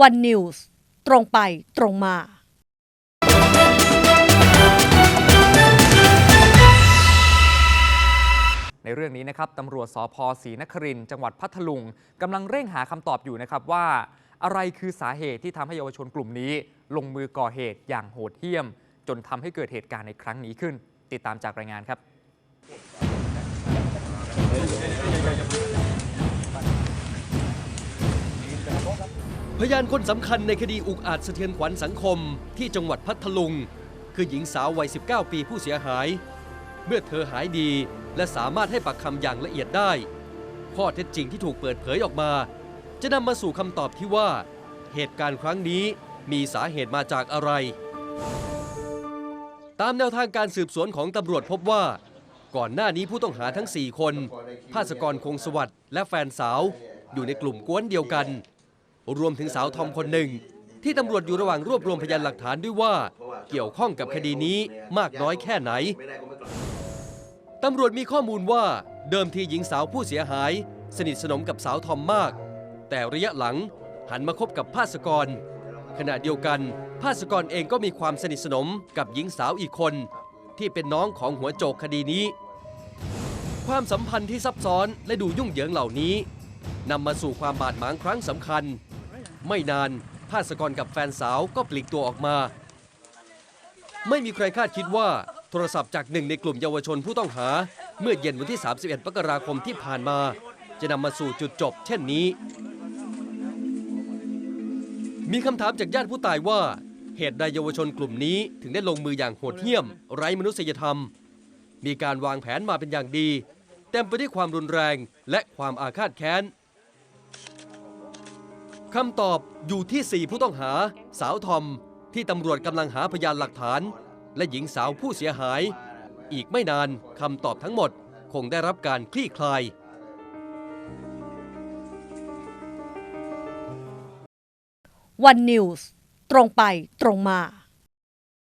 วันนิวส์ตรงไปตรงมาในเรื่องนี้นะครับตำรวจสพศรีนครินจังหวัดพัทลุงกำลังเร่งหาคำตอบอยู่นะครับว่า อะไรคือสาเหตุที่ทำให้เยาวชนกลุ่มนี้ ลงมือก่อเหตุอย่างโหดเหี้ยม จนทำให้เกิดเหตุการณ์ในครั้งนี้ขึ้น ติดตามจากรายงานครับ พยานคนสำคัญในคดีอุกอาจสะเทือนขวัญสังคมที่จังหวัดพัทลุง คือหญิงสาววัย 19 ปีผู้เสียหาย เมื่อเธอหายดีและสามารถให้ปากคำอย่างละเอียดได้ ข้อเท็จจริงที่ถูกเปิดเผยออกมา จะนำมาสู่คำตอบที่ว่า เหตุการณ์ครั้งนี้มีสาเหตุมาจากอะไร ตามแนวทางการสืบสวนของตำรวจพบว่า ก่อนหน้านี้ผู้ต้องหาทั้ง 4 คน ภาสกรคงสวัสดิ์และแฟนสาวอยู่ในกลุ่มกวนเดียวกัน รวมถึงสาวทอมคนหนึ่ง ที่ตำรวจอยู่ระหว่างรวบรวมพยานหลักฐานด้วยว่า เกี่ยวข้องกับคดีนี้มากน้อยแค่ไหนตำรวจมีข้อมูลว่าเดิมทีหญิงสาวผู้เสียหาย สนิทสนมกับสาวทอมมาก แต่ระยะหลังหันมาคบกับภาสกร ขณะเดียวกันภาสกรเองก็มีความสนิทสนมกับหญิงสาวอีกคน ที่เป็นน้องของหัวโจกคดีนี้ ความสัมพันธ์ที่ซับซ้อนและดูยุ่งเหยิงเหล่านี้นำมาสู่ความบาดหมางครั้งสำคัญ ไม่นานภาสกรกับแฟนสาวก็ปลีกตัวออกมา ไม่มีใครคาดคิดว่าโทรศัพท์จากหนึ่งในกลุ่มเยาวชนผู้ต้องหา เมื่อเย็นวันที่ 31มกราคมที่ผ่านมา จะนำมาสู่จุดจบ เช่นนี้ มีคำถามจากญาติผู้ตายว่า เหตุใดเยาวชนกลุ่มนี้ถึงได้ลงมืออย่างโหดเหี้ยม ไร้มนุษยธรรม มีการวางแผนมาเป็นอย่างดี เต็มไปด้วยความรุนแรงและความอาฆาตแค้น คำตอบอยู่ที่ 4 ผู้ต้องหา สาวทอมที่ตำรวจกำลังหาพยานหลักฐาน และหญิงสาวผู้เสียหาย อีกไม่นานคำตอบทั้งหมดคงได้รับการคลี่คลายวันนิวส์ตรงไปตรงมา